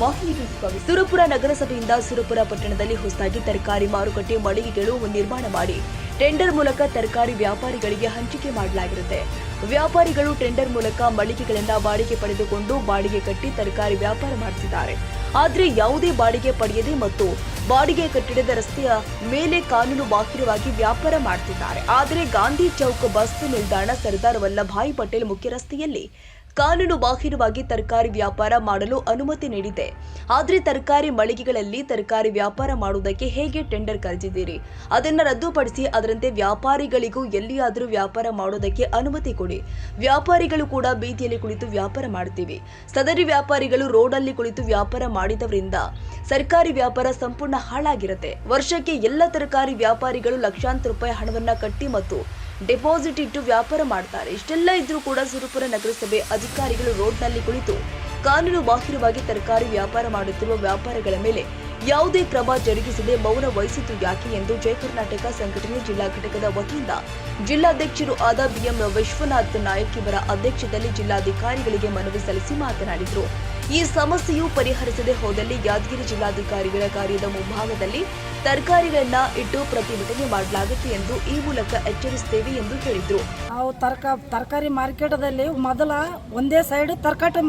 ವಾಹಿನಿಗೆ ಸುರಪುರ ನಗರಸಭೆಯಿಂದ ಸುರಪುರ ಪಟ್ಟಣದಲ್ಲಿ ಹೊಸದಾಗಿ ತರಕಾರಿ ಮಾರುಕಟ್ಟೆ ಮಳಿಗೆಗಳು ನಿರ್ಮಾಣ ಮಾಡಿ. ಟೆಂಡರ್ ಮೂಲಕ ತರಕಾರಿ ವ್ಯಾಪಾರಿಗಳಿಗೆ ಹಂಚಿಕೆ ಮಾಡಲಾಗಿರುತ್ತೆ. ವ್ಯಾಪಾರಿಗಳು ಟೆಂಡರ್ ಮೂಲಕ ಮಳಿಗೆಗಳಿಂದ ಬಾಡಿಗೆ ಪಡೆದುಕೊಂಡು ಬಾಡಿಗೆ ಕಟ್ಟಿ ತರಕಾರಿ ವ್ಯಾಪಾರ ಮಾಡುತ್ತಿದ್ದಾರೆ ಆದರೆ ಯಾವುದೇ ಬಾಡಿಗೆ ಪಡೆಯದೆ ಮತ್ತು ಬಾಡಿಗೆ ಕಟ್ಟಡದ ರಸ್ತೆಯ ಮೇಲೆ ಕಾನೂನು ಬಾಹಿರವಾಗಿ ವ್ಯಾಪಾರ ಮಾಡ್ತಿದ್ದಾರೆ. ಆದರೆ ಗಾಂಧಿ ಚೌಕ್ ಬಸ್ ನಿಲ್ದಾಣ ಸರ್ದಾರ್ ವಲ್ಲಭಾಯಿ ಪಟೇಲ್ ಮುಖ್ಯ ರಸ್ತೆಯಲ್ಲಿ ಕಾನೂನು ಬಾಹಿರವಾಗಿ ತರಕಾರಿ ವ್ಯಾಪಾರ ಮಾಡಲು ಅನುಮತಿ ನೀಡಿದೆ. ಆದರೆ ತರಕಾರಿ ಮಳಿಗೆಗಳಲ್ಲಿ ತರಕಾರಿ ವ್ಯಾಪಾರ ಮಾಡುವುದಕ್ಕೆ ಹೇಗೆ ಟೆಂಡರ್ ಕರೆದಿದ್ದೀರಿ? ಅದನ್ನು ರದ್ದುಪಡಿಸಿ ಅದರಂತೆ ವ್ಯಾಪಾರಿಗಳಿಗೂ ಎಲ್ಲಿಯಾದರೂ ವ್ಯಾಪಾರ ಮಾಡೋದಕ್ಕೆ ಅನುಮತಿ ಕೊಡಿ. ವ್ಯಾಪಾರಿಗಳು ಕೂಡ ಬೀದಿಯಲ್ಲಿ ಕುಳಿತು ವ್ಯಾಪಾರ ಮಾಡ್ತೀವಿ ಸದರಿ ವ್ಯಾಪಾರಿಗಳು ರೋಡಲ್ಲಿ ಕುಳಿತು ವ್ಯಾಪಾರ ಮಾಡಿದವರಿಂದ ಸರ್ಕಾರಿ ವ್ಯಾಪಾರ ಸಂಪೂರ್ಣ ಹಾಳಾಗಿರುತ್ತೆ. ವರ್ಷಕ್ಕೆ ಎಲ್ಲ ತರಕಾರಿ ವ್ಯಾಪಾರಿಗಳು ಲಕ್ಷಾಂತರ ರೂಪಾಯಿ ಹಣವನ್ನ ಕಟ್ಟಿ ಮತ್ತು ಡೆಪಾಸಿಟ್ ಇಟ್ಟು ವ್ಯಾಪಾರ ಮಾಡ್ತಾರೆ. ಇಷ್ಟೆಲ್ಲ ಇದ್ರೂ ಕೂಡ ಸುರಪುರ ನಗರಸಭೆ ಅಧಿಕಾರಿಗಳು ರೋಡ್ನಲ್ಲಿ ಕುಳಿತು ಕಾನೂನು ಬಾಹಿರವಾಗಿ ತರಕಾರಿ ವ್ಯಾಪಾರ ಮಾಡುತ್ತಿರುವ ವ್ಯಾಪಾರಿಗಳ ಮೇಲೆ ಯಾವುದೇ ಕ್ರಮ ಜರುಗಿಸದೆ ಮೌನ ವಹಿಸಿತು ಯಾಕೆ ಎಂದು ಜಯ ಕರ್ನಾಟಕ ಸಂಘಟನೆ ಜಿಲ್ಲಾ ಘಟಕದ ವತಿಯಿಂದ ಜಿಲ್ಲಾಧ್ಯಕ್ಷರು ಆದ ಬಿಎಂ ವಿಶ್ವನಾಥ್ ನಾಯಕ್ ಇವರ ಅಧ್ಯಕ್ಷತೆಯಲ್ಲಿ ಜಿಲ್ಲಾಧಿಕಾರಿಗಳಿಗೆ ಮನವಿ ಸಲ್ಲಿಸಿ ಮಾತನಾಡಿದರು. ಈ ಸಮಸ್ಯೆಯು ಪರಿಹರಿಸದೆ ಹೋದಲ್ಲಿ ಯಾದಗಿರಿ ಜಿಲ್ಲಾಧಿಕಾರಿಗಳ ಕಾರ್ಯದ ಮುಂಭಾಗದಲ್ಲಿ ತರಕಾರಿಗಳನ್ನ ಇಟ್ಟು ಪ್ರತಿಭಟನೆ ಮಾಡಲಾಗುತ್ತೆ ಎಂದು ಈ ಮೂಲಕ ಎಚ್ಚರಿಸುತ್ತೇವೆ ಎಂದು ಹೇಳಿದರು. ನಾವು ತರಕ, ತರಕಾರಿ ಮಾರ್ಕೆಟದಲ್ಲಿ ಮೊದಲ ಒಂದೇ ಸೈಡ್ ತರಕಾರಿ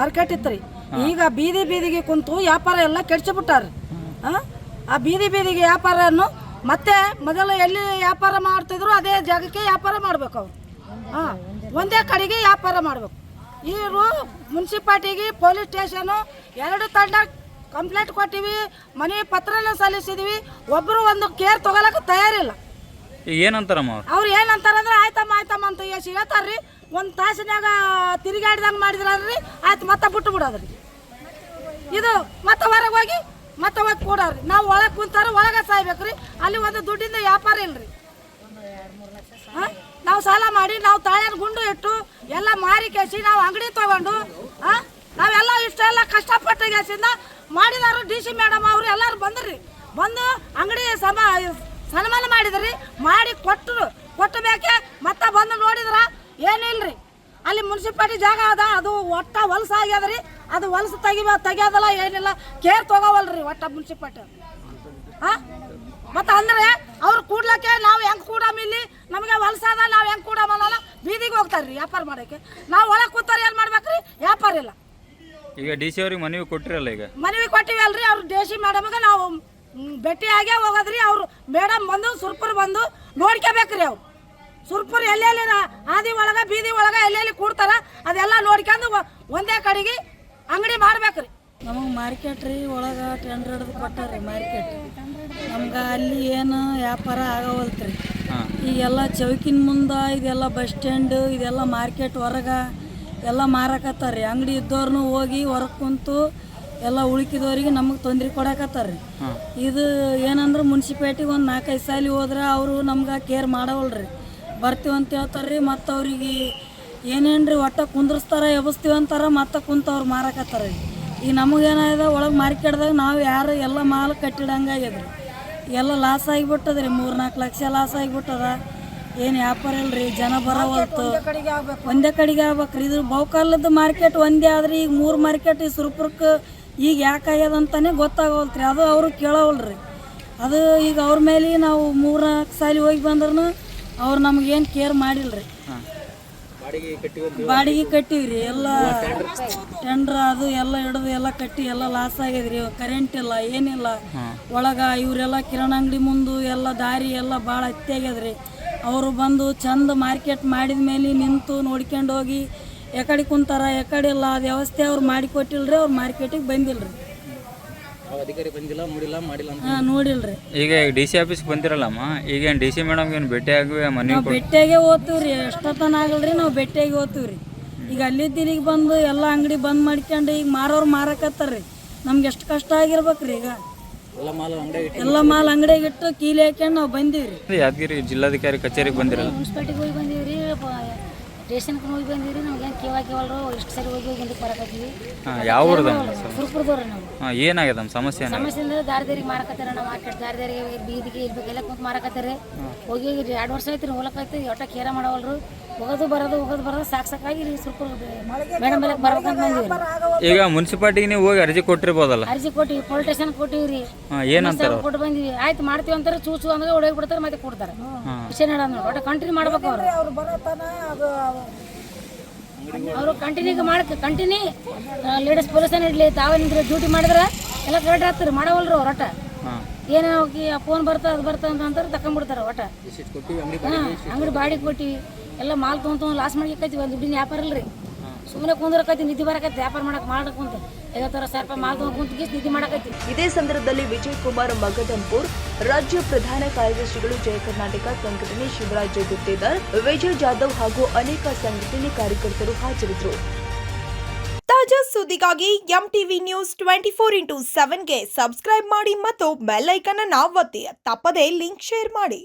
ಮಾರ್ಕೆಟ್ ಇತ್ತು ಈಗ ಬೀದಿ ಬೀದಿಗೆ ಕುಂತು ವ್ಯಾಪಾರ ಎಲ್ಲ ಕೆಡ್ಸಿಬಿಟ್ಟಾರ. ಆ ಬೀದಿ ಬೀದಿಗೆ ವ್ಯಾಪಾರನು ಮತ್ತೆ ಮೊದಲು ಎಲ್ಲಿ ವ್ಯಾಪಾರ ಮಾಡ್ತಿದ್ರು ಅದೇ ಜಾಗಕ್ಕೆ ವ್ಯಾಪಾರ ಮಾಡ್ಬೇಕು ಅವ್ರು. ಹಾಂ? ಒಂದೇ ಕಡೆಗೆ ವ್ಯಾಪಾರ ಮಾಡ್ಬೇಕು. ಇವರು ಮುನ್ಸಿಪಾಲ್ಟಿಗೆ ಪೊಲೀಸ್ ಸ್ಟೇಷನು ಎರಡು ತಂಡ ಕಂಪ್ಲೇಂಟ್ ಕೊಟ್ಟಿವಿ ಮನೆ ಪತ್ರನ ಸಲ್ಲಿಸಿದ್ವಿ ಒಬ್ಬರು ಒಂದು ಕೇರ್ ತಗೊಳಕ್ಕೆ ತಯಾರಿಲ್ಲ. ಏನಂತಾರಮ್ಮ ಅವ್ರು? ಅವ್ರು ಏನಂತಾರಂದ್ರೆ ಆಯ್ತಮ್ಮ ಆಯ್ತಮ್ಮ ಅಂತ ಎಷ್ಟು ಹೇಳ್ತಾರ್ರಿ. ಒಂದು ತಾಸಿನಾಗ ತಿರುಗಾಡ್ದಂಗೆ ಮಾಡಿದ್ರಿ ಆಯ್ತು ಮತ್ತೆ ಬಿಟ್ಟು ಬಿಡೋದ್ರಿ. ಇದು ಮತ್ತೆ ಹೊರಗೆ ಹೋಗಿ, ಮತ್ತೆ ಹೋಗಿ ಕೊಡೋರಿ ನಾವು ಒಳಗೆ ಕುಂತಾರ ಒಳಗೆ ಸಾಯ್ಬೇಕ್ರಿ. ಅಲ್ಲಿ ಒಂದು ದುಡ್ಡಿಂದ ವ್ಯಾಪಾರ ಇಲ್ರಿ. ಹಾಂ? ನಾವು ಸಾಲ ಮಾಡಿ, ನಾವು ತಾಯರ್ ಗುಂಡು ಇಟ್ಟು, ಎಲ್ಲ ಮಾರಿ ಕೇಸಿ, ನಾವು ಅಂಗಡಿ ತಗೊಂಡು, ಹಾಂ? ನಾವೆಲ್ಲ ಇಷ್ಟೆಲ್ಲ ಕಷ್ಟಪಟ್ಟು ಕೇಸಿಂದ ಮಾಡಿದಾರು ಡಿ ಸಿ ಮೇಡಮ್ ಅವರು ಎಲ್ಲರೂ ಬಂದ್ರಿ. ಬಂದು ಅಂಗಡಿ ಸಮ ಸನ್ಮಾನ ಮಾಡಿದ್ರಿ. ಮಾಡಿ ಕೊಟ್ಟರು ಕೊಟ್ಟ ಬೇಕೆ ಮತ್ತೆ ಬಂದು ನೋಡಿದ್ರ ಏನಿಲ್ರಿ? ಅಲ್ಲಿ ಮುನ್ಸಿಪಾಲ್ಟಿ ಜಾಗ ಅದ ಅದು ಒಟ್ಟ ಹೊಲಸ ಆಗ್ಯದ್ರಿ ಅದು ಹೊಲಸು ತೆಗಿಬ ತೆಗಿಯೋದಲ್ಲ ಏನಿಲ್ಲ. ಕೇರ್ ತಗೋವಲ್ರಿ ಒಟ್ಟ ಮುನ್ಸಿಪಾಲ್ಟಿ. ಹಾ? ಮತ್ತೆ ಅಂದ್ರೆ ಅವ್ರು ಕೂಡ್ಲಕ್ಕೆ ನಾವು ಹೆಂಗ್ ಕೂಡಮ್ ಇಲ್ಲಿ? ನಮಗೆ ಹೊಲಸಾದ ನಾವು ಹೆಂಗ್ ಕೂಡಮ್ ಅನ್ನಲ್ಲ. ಬೀದಿಗೆ ಹೋಗ್ತಾರ್ರಿ ವ್ಯಾಪಾರ ಮಾಡಕ್ಕೆ. ನಾವು ಒಳಗೆ ಕೂತಾರ ಏನ್ ಮಾಡ್ಬೇಕ್ರಿ? ವ್ಯಾಪಾರ ಇಲ್ಲ. ಈಗ ಡಿ ಸಿ ಅವ್ರಿಗೆ ಮನವಿ ಕೊಟ್ಟಿರಲ್ಲ ಈಗ? ಮನವಿ ಕೊಟ್ಟಿವಿ ಅಲ್ರಿ ಅವ್ರು ದೇಶಿ ಮೇಡಮ್ಗೆ ನಾವು ಭೇಟಿ ಭೇಟಿಯಾಗೇ ಹೋಗೋದ್ರಿ. ಅವ್ರು ಮೇಡಮ್ ಬಂದು ಸುರ್ಪುರ್ ಬಂದು ನೋಡ್ಕೋಬೇಕ್ರಿ ಅವ್ರು. ಸುರ್ಪುರ್ ಎಲ್ಲೆಲ್ಲಿ ಆದಿ ಹಾದಿ ಒಳಗ ಬೀದಿ ಒಳಗ ಎಲ್ಲೆಲ್ಲಿ ಕೂಡ್ತಾರ ಅದೆಲ್ಲ ನೋಡ್ಕೊಂಡು ಒಂದೇ ಕಡೆಗೆ ಅಂಗಡಿ ಮಾಡ್ಬೇಕ್ರಿ. ನಮಗೆ ಮಾರ್ಕೆಟ್ ರೀ ಒಳಗೆ ಟೆಂಡರ್ ಹಿಡಿದು ಕೊಟ್ಟಾರ ಮಾರ್ಕೆಟ್ ನಮ್ಗೆ ಅಲ್ಲಿ ಏನು ವ್ಯಾಪಾರ ಆಗವಲ್ತ್ರಿ. ಈಗೆಲ್ಲ ಚೌಕಿನ ಮುಂದೆ ಇದೆಲ್ಲ ಬಸ್ ಸ್ಟ್ಯಾಂಡ್ ಇದೆಲ್ಲ ಮಾರ್ಕೆಟ್ ಹೊರಗೆ ಎಲ್ಲ ಮಾರಕತ್ತಾರ ರೀ ಅಂಗಡಿ ಇದ್ದವ್ರನ್ನೂ ಹೋಗಿ ಹೊರಗೆ ಕುಂತು ಎಲ್ಲ ಉಳಿಕಿದವರಿಗೆ ನಮಗೆ ತೊಂದರೆ ಕೊಡಕತ್ತಾರ ರೀ ಇದು ಏನಂದ್ರೆ ಮುನ್ಸಿಪಾಲ್ಟಿಗೆ ಒಂದು ನಾಲ್ಕೈದು ಸಾಲಿ ಹೋದ್ರೆ ಅವರು ನಮ್ಗೆ ಕೇರ್ ಮಾಡವಲ್ರಿ. ಬರ್ತೀವಿ ಅಂತ ಹೇಳ್ತಾರೆ ರೀ ಮತ್ತು ಅವ್ರಿಗೆ ಏನೇನು ರೀ ಒಟ್ಟ ಕುಂದ್ರಸ್ತಾರ ಎಬಸ್ತೀವಿ ಅಂತಾರೆ ಮತ್ತೆ ಕುಂತ ಅವ್ರು ಮಾರಕತ್ತಾರ ರೀ. ಈಗ ನಮಗೇನಾಗಿದೆ ಒಳಗೆ ಮಾರ್ಕೆಟ್ದಾಗ ನಾವು ಯಾರು ಎಲ್ಲ ಮಾಲ್ ಕಟ್ಟಿಡಂಗೆ ಆಗ್ಯದ ರೀ ಎಲ್ಲ ಲಾಸ್ ಆಗಿಬಿಟ್ಟದ ರೀ ಮೂರು ನಾಲ್ಕು ಲಕ್ಷ ಲಾಸ್ ಆಗಿಬಿಟ್ಟದ. ಏನು ವ್ಯಾಪಾರ ಇಲ್ರಿ ಜನ ಬರೋವಲ್ತು. ಕಡೆಗೆ ಆಗ್ಬೇಕು. ರೀ ಇದ್ರ ಬಹುಕಾಲದ ಮಾರ್ಕೆಟ್ ಒಂದೇ ಆದ್ರೆ ಈಗ ಮೂರು ಮಾರ್ಕೆಟ್ ಈ ಸುರಪುರಕ್ಕೆ ಈಗ ಯಾಕೆ ಆಗ್ಯದ ಅಂತಾನೆ ಗೊತ್ತಾಗವಲ್ತ್ರಿ. ಅದು ಅವರು ಕೇಳವಲ್ರಿ. ಅದು ಈಗ ಅವ್ರ ಮೇಲೆ ನಾವು ಮೂರು ನಾಲ್ಕು ಸಾಲಿ ಹೋಗಿ ಬಂದ್ರೂ ಅವ್ರು ನಮಗೇನು ಕೇರ್ ಮಾಡಿಲ್ರಿ. ರೀ ಬಾಡಿಗೆ ಕಟ್ಟಿವ್ರಿ ಎಲ್ಲ ಟೆಂಡ್ರ್ ಅದು ಎಲ್ಲ ಹಿಡಿದು ಎಲ್ಲ ಕಟ್ಟಿ ಎಲ್ಲ ಲಾಸ್ ಆಗ್ಯದ್ರಿ ಕರೆಂಟ್ ಇಲ್ಲ ಏನಿಲ್ಲ. ಒಳಗ ಇವರೆಲ್ಲ ಕಿರಾಣ ಅಂಗಡಿ ಮುಂದು ಎಲ್ಲ ದಾರಿ ಎಲ್ಲ ಭಾಳ ಹತ್ತಿ ಆಗ್ಯದ್ರಿ. ಅವರು ಬಂದು ಚಂದ ಮಾರ್ಕೆಟ್ ಮಾಡಿದ ಮೇಲೆ ನಿಂತು ನೋಡ್ಕೊಂಡು ಹೋಗಿ ಎಕಡೆ ಕುಂತಾರ ಎಕಡೆ ಇಲ್ಲ ಅದು ವ್ಯವಸ್ಥೆ ಅವ್ರು ಮಾಡಿಕೊಟ್ಟಿಲ್ರಿ ಅವ್ರು ಮಾರ್ಕೆಟಿಗೆ ಬಂದಿಲ್ರಿ. ಹಾಂ ನೋಡಿಲ್ರಿ. ಈಗ ಡಿ ಸಿ ಆಫೀಸ್ಗೆ ಬಂದಿರಲ್ಲಮ್ಮ? ಈಗೇನು ಡಿ ಸಿ ಮೇಡಮ್ಗೆ ಏನು ಭೇಟಿ ಆಗಿ ಮನವಿ ನಾವು ಬೆಟ್ಟೆಗೆ ಓದ್ತೀವ್ರಿ ಎಷ್ಟೊತ್ತನ ಆಗಲ್ರಿ ನಾವು ಬೆಟ್ಟೆಗೆ ಓದ್ತೀವ್ರಿ ಈಗ ಅಲ್ಲಿದ್ದ ಇಲ್ಲಿಗೆ ಬಂದು ಎಲ್ಲ ಅಂಗಡಿ ಬಂದ್ ಮಾಡ್ಕೊಂಡು ಈಗ ಮಾರೋರು ಮಾರಕತ್ತಾರ್ರಿ. ನಮ್ಗೆ ಎಷ್ಟು ಕಷ್ಟ ಆಗಿರ್ಬೇಕ್ರಿ ಈಗ. ಎಲ್ಲ ಮಾಲ್ ಅಂಗಡಿಗೆ ಇಟ್ಟು ಕೀಲಿ ಹಾಕ್ಯಂಡ್ ನಾವು ಬಂದೀವ್ರಿ. ಯಾದಗಿರಿ ಜಿಲ್ಲಾಧಿಕಾರಿ ಕಚೇರಿಗೆ ಬಂದಿರಲ್ಲ? ಮುನ್ಸಿಪಾಲ್ಟಿಗೆ ಹೋಗಿ ಬಂದೀವ್ರಿ ಸ್ಟೇಷನ್ಗೆ ಹೋಗಿ ಬಂದೀವಿ ರೀ ನಮ್ಗೇನು ಕೇಳ ಕೇವಲ್ರು ಇಷ್ಟು ಸರಿ ಹೋಗಿ ಹೋಗಿ ಮುಂದಕ್ಕೆ ಬರಕತ್ತೀವಿ ಯಾವ ಊರ್ದಮ್ಮ ಸುರ್ಪುರದವ್ರಿ ನಾವು. ಹಾಂ ಏನಾಗ್ಯದ ನಮ್ಮ ಸಮಸ್ಯೆ ಏನಾಗಿದೆ? ಸಮಸ್ಯೆ ಅಂದ್ರೆ ದಾರಿ ದಾರಿಗೆ ಮಾರಕತ್ತಾರ ನಾವು ಮಾರ್ಕೆಟ್ ದಾರಿ ದಾರಿಗೆ ಬೀದಿಗೆ ಇರ್ಬೇಕೆಲ್ಲ ಕುಂತು ಮಾರಕತ್ತಾರೆ. ಹೋಗಿ ಹೋಗಿ ಎರಡು ವರ್ಷ ಆಯ್ತು ರೀ ಹೊಲಕ್ಕೆ ಆಯ್ತು ಒಟ್ಟ ಕೇರ ಮಾಡವಲ್ರು. ಹೋಗೋದು ಬರೋದು ಹೋಗೋದು ಬರೋದು ಸಾಕು ಸಾಕಾಗಿ ಮೇಡಮ್ ಮೇಲೆ ಬರ್ಬೇಕಂತ ಬಂದಿವಿ ಈಗ ಮುನ್ಸಿಪಾಲ್ಟಿಗೆ ನೀವು ಹೋಗಿ ಅರ್ಜಿ ಕೊಟ್ಟಿರ್ಬೋದಲ್ಲ? ಅರ್ಜಿ ಕೊಟ್ಟಿವಿ ಪೊಲೀಸ್ ಸ್ಟೇಷನ್ ಕೊಟ್ಟಿವಿ ರೀ ಹಾಂ ಏನಂತಾರ ಅವ್ರು? ಕೊಟ್ಟು ಬಂದಿವಿ. ಆಯ್ತು ಮಾಡ್ತೀವಿ ಅಂತಾರೆ ಚೂಚು ಅಂದ್ರೆ ಹೊಡೆಯೋಗಿ ಬಿಡ್ತಾರೆ ಮತ್ತೆ ಕೊಡ್ತಾರೆ. ವಿಷಯ ನೋಡೋದು ಒಟ್ಟು ಕಂಟಿನ್ಯೂ ಮಾಡ್ಬೇಕು ಅವ್ರು. ಅವ್ರು ಬರೋತನ ಅದು ಅವರು ಕಂಟಿನ್ಯೂ ಮಾಡಕ್ಕೆ ಕಂಟಿನ್ಯೂ ಲೇಡೀಸ್ ಪೊಲೀಸ್ ಇಡ್ಲಿ ತಾವೇ ನಿಂತ್ರೆ ಡ್ಯೂಟಿ ಮಾಡಿದ್ರೆ ಎಲ್ಲ ಕರೆಕ್ಟ್ ಆಗ್ತಾರೆ ಮಾಡವಲ್ರು ಅವ್ರು ಒಟ್ಟ. ಏನೋ ಫೋನ್ ಬರ್ತಾ ಅದು ಬರ್ತಾ ಅಂತ ಅಂತಾರೆ ತಕೊಂಡ್ಬಿಡ್ತಾರೆ ಒಟ್ಟ. ಅಂಗಡಿ ಬಾಡಿಗೆ ಕೊಟ್ಟಿವಿ ಎಲ್ಲ ಮಾಲ್ ತೊಗೊಂಡು ಲಾಸ್ ಮಾಡ್ಲಿಕ್ಕೈತಿ ಒಂದು ದುಡ್ಡಿನ ವ್ಯಾಪಾರ ಇಲ್ರಿ. ಸುಮ್ಮನೆ ಕುಂದ್ರಕೈತಿ ನಿಧಿ ಬರಕೈತಿ ವ್ಯಾಪಾರ ಮಾಡಕ್ಕೆ ಮಾಡಕ್ ಕುಂತ. ಐವತ್ತಾರು ಸಾವಿರ ರೂಪಾಯಿ ಮಾಲ್ ತೊಗೊಂಡು ಕುಂತ ನಿಧಿ ಮಾಡಕೈತಿ. ಇದೇ ಸಂದರ್ಭದಲ್ಲಿ ವಿಜಯ್ ಕುಮಾರ್ ಮಗದಂಪುರ್ ರಾಜ್ಯ ಪ್ರಧಾನ ಕಾರ್ಯದರ್ಶಿಗಳು ಜಯ ಕರ್ನಾಟಕ ಸಂಘಟನೆ ಶಿವರಾಜ್ ಗುತ್ತೇದಾರ್ ವಿಜಯ್ ಜಾಧವ್ ಹಾಗೂ ಅನೇಕ ಸಂಘಟನೆ ಕಾರ್ಯಕರ್ತರು ಹಾಜರಿದ್ದರು. ತಾಜಾ ಸುದ್ದಿಗಾಗಿ M TV news twenty four into ಸೆವೆನ್ಗೆ subscribe ಮಾಡಿ ಮತ್ತು ಬೆಲ್ ಐಕನ್ ಅನ್ನು ಒತ್ತಿ. ತಪ್ಪದೇ ಲಿಂಕ್ ಶೇರ್ ಮಾಡಿ.